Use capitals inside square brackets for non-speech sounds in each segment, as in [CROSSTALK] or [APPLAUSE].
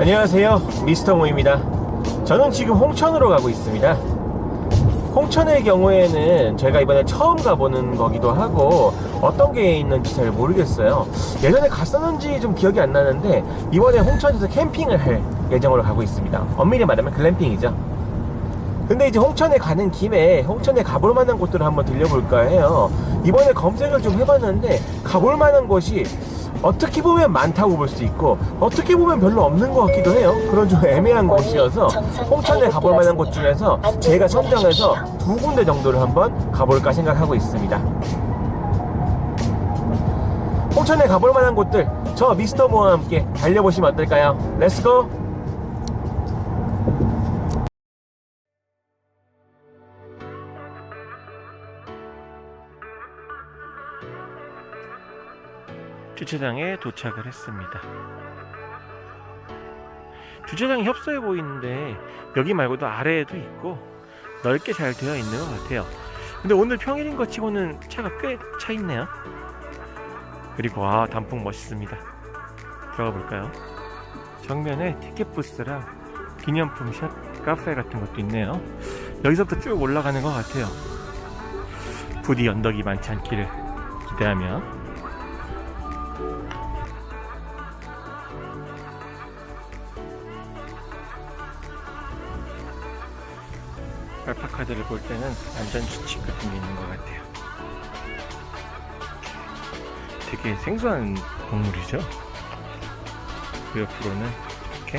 안녕하세요. 미스터 모입니다. 저는 지금 홍천으로 가고 있습니다. 홍천의 경우에는 제가 이번에 처음 가보는 거기도 하고 어떤 게 있는지 잘 모르겠어요. 예전에 갔었는지 좀 기억이 안 나는데 이번에 홍천에서 캠핑을 할 예정으로 가고 있습니다. 엄밀히 말하면 글램핑이죠. 근데 이제 홍천에 가는 김에 홍천에 가볼 만한 곳들을 한번 들려볼까 해요. 이번에 검색을 좀 해봤는데 가볼 만한 곳이 어떻게 보면 많다고 볼 수 있고 어떻게 보면 별로 없는 것 같기도 해요 그런 좀 애매한 곳이어서 홍천에 가볼 만한 곳 중에서 제가 선정해서 두 군데 정도를 한번 가볼까 생각하고 있습니다 홍천에 가볼 만한 곳들 저 미스터 모와 함께 달려보시면 어떨까요? 렛츠고! 주차장에 도착을 했습니다. 주차장이 협소해 보이는데 여기 말고도 아래에도 있고 넓게 잘 되어 있는 것 같아요. 근데 오늘 평일인 것 치고는 차가 꽤 차 있네요. 그리고 아 단풍 멋있습니다. 들어가 볼까요? 정면에 티켓 부스랑 기념품 샵 카페 같은 것도 있네요. 여기서부터 쭉 올라가는 것 같아요. 부디 언덕이 많지 않기를 기대하며 알파카들을 볼 때는 안전 수칙 같은 게 있는 것 같아요. 되게 생소한 동물이죠. 그 옆으로는 이렇게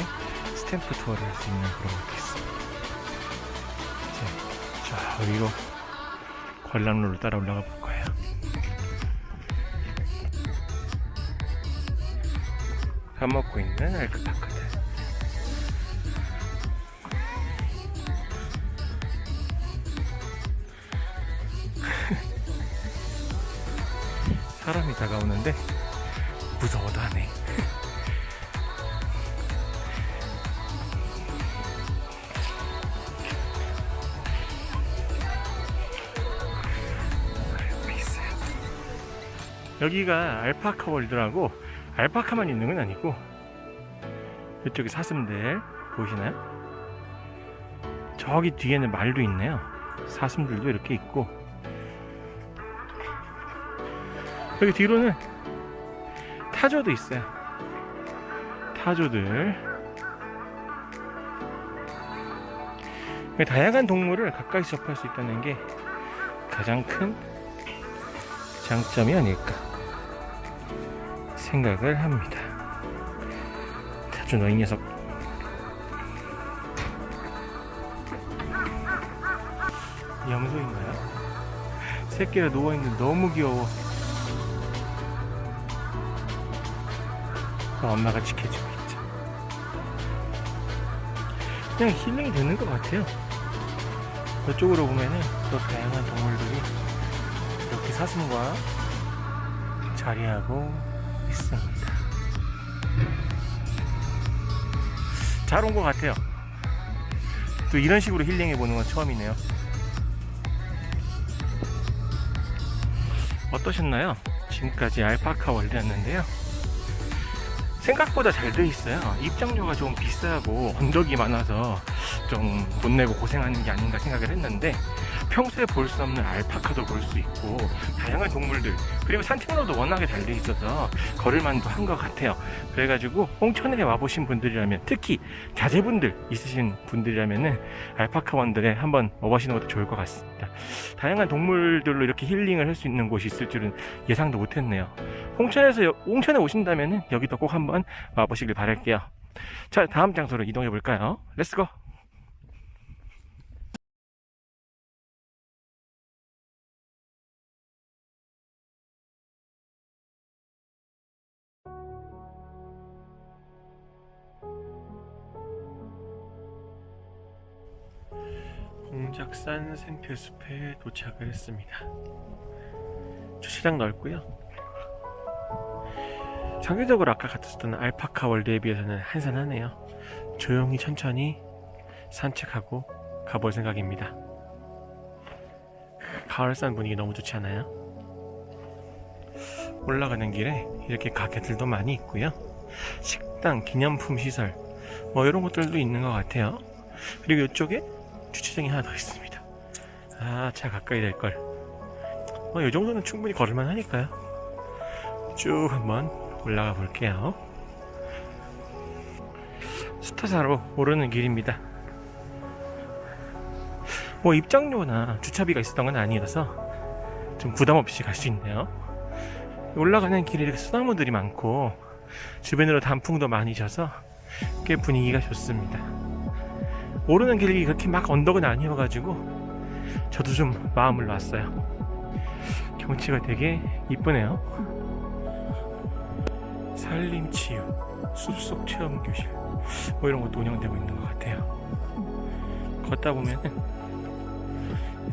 스탬프 투어를 할 수 있는 그런 것도 있습니다. 이제 저 위로 관람로를 따라 올라가 볼 거예요. 밥 먹고 있는 알파카들. [LAUGHS] 사람이 다가오는데 무서워도 있어요. [LAUGHS] 여기가 알파카 월드라고 알파카만 있는 건 아니고 이쪽에 사슴들 보이시나요? 저기 뒤에는 말도 있네요. 사슴들도 이렇게 있고 여기 뒤로는 타조도 있어요. 타조들. 다양한 동물을 가까이 접할 수 있다는 게 가장 큰 장점이 아닐까 생각을 합니다. 타조 너이 녀석. 염소인가요? 새끼가 누워있는 너무 귀여워. 엄마가 지켜주고 있죠. 그냥 힐링이 되는 것 같아요. 저쪽으로 보면은 또 다양한 동물들이 이렇게 사슴과 자리하고 있습니다. 잘 온 것 같아요. 또 이런 식으로 힐링해 보는 건 처음이네요. 어떠셨나요? 지금까지 알파카 월드였는데요. 생각보다 잘 돼 있어요. 입장료가 좀 비싸고 언덕이 많아서 좀 돈 내고 고생하는 게 아닌가 생각을 했는데 평소에 볼 수 없는 알파카도 볼 수 있고 다양한 동물들 그리고 산책로도 워낙에 잘돼 있어서 걸을만도 한 것 같아요. 그래가지고 홍천에 와보신 분들이라면 특히 자제분들 있으신 분들이라면은 알파카 원들에 한번 와보시는 것도 좋을 것 같습니다. 다양한 동물들로 이렇게 힐링을 할 수 있는 곳이 있을 줄은 예상도 못했네요. 홍천에서 여- 홍천에 오신다면은 여기도 꼭 한번 와보시길 바랄게요. 자, 다음 장소로 이동해 볼까요? 렛츠고! 작산 생필숲에 도착을 했습니다. 주차장 넓고요. 상대적으로 아까 갔었던 알파카 월드에 비해서는 한산하네요. 조용히 천천히 산책하고 가볼 생각입니다. 가을산 분위기 너무 좋지 않아요? 올라가는 길에 이렇게 가게들도 많이 있고요. 식당, 기념품 시설, 뭐 이런 것들도 있는 것 같아요. 그리고 이쪽에 주차장이 하나 더 있습니다. 아, 차 가까이 될 걸. 뭐, 이 정도는 충분히 걸을만 하니까요. 쭉 한번 올라가 볼게요. 스타사로 오르는 길입니다. 뭐 입장료나 주차비가 있었던 건 아니라서 좀 부담 없이 갈 수 있네요. 올라가는 길에 이렇게 소나무들이 많고 주변으로 단풍도 많이 져서 꽤 분위기가 좋습니다. 오르는 길이 그렇게 막 언덕은 아니어가지고 저도 좀 마음을 놨어요. 경치가 되게 이쁘네요. 산림치유, 숲속 체험교실 뭐 이런 것도 운영되고 있는 것 같아요. 걷다 보면은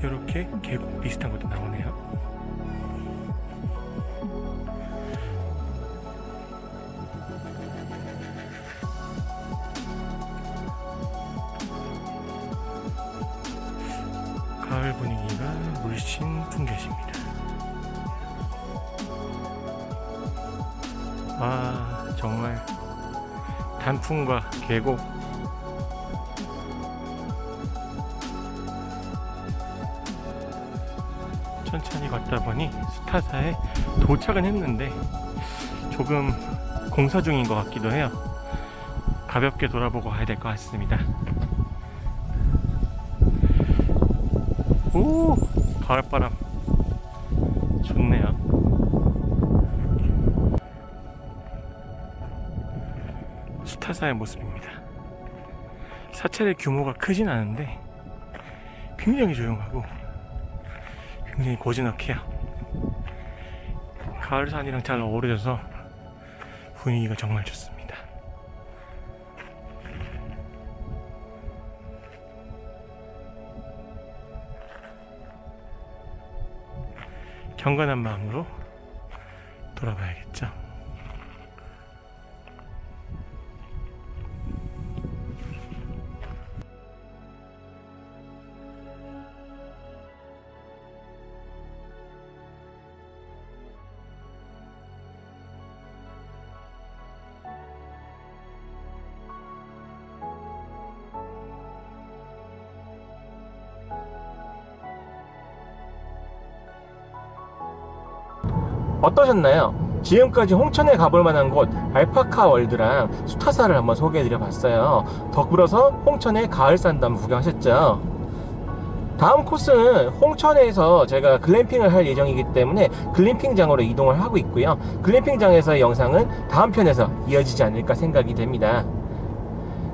이렇게 계곡 비슷한 것도 나오네요. 물씬 풍겨집니다. 아, 정말 단풍과 계곡 천천히 걷다 보니 수타사에 도착은 했는데 조금 공사 중인 것 같기도 해요. 가볍게 돌아보고 가야 될 것 같습니다. 오, 가을바람 좋네요. 수타사의 모습입니다. 사찰의 규모가 크진 않은데 굉장히 조용하고 굉장히 고즈넉해요. 가을산이랑 잘 어우러져서 분위기가 정말 좋습니다. 경건한 마음으로 돌아봐야겠죠. 어떠셨나요? 지금까지 홍천에 가볼 만한 곳 알파카 월드랑 수타사를 한번 소개해드려 봤어요. 덕분에서 홍천의 가을산도 한번 구경하셨죠? 다음 코스는 홍천에서 제가 글램핑을 할 예정이기 때문에 글램핑장으로 이동을 하고 있고요. 글램핑장에서의 영상은 다음 편에서 이어지지 않을까 생각이 됩니다.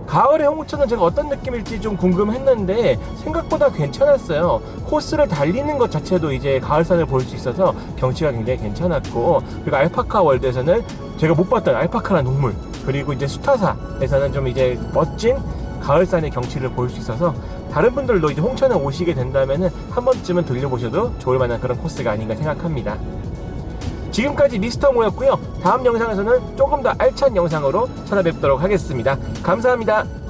가을의 홍천은 제가 어떤 느낌일지 좀 궁금했는데 생각보다 괜찮았어요. 코스를 달리는 것 자체도 이제 가을산을 볼 수 있어서 경치가 굉장히 괜찮았고 그리고 알파카 월드에서는 제가 못 봤던 알파카라는 동물 그리고 이제 수타사에서는 좀 이제 멋진 가을산의 경치를 볼 수 있어서 다른 분들도 이제 홍천에 오시게 된다면은 한 번쯤은 들려보셔도 좋을 만한 그런 코스가 아닌가 생각합니다. 지금까지 미스터 모였고요. 다음 영상에서는 조금 더 알찬 영상으로 찾아뵙도록 하겠습니다. 감사합니다.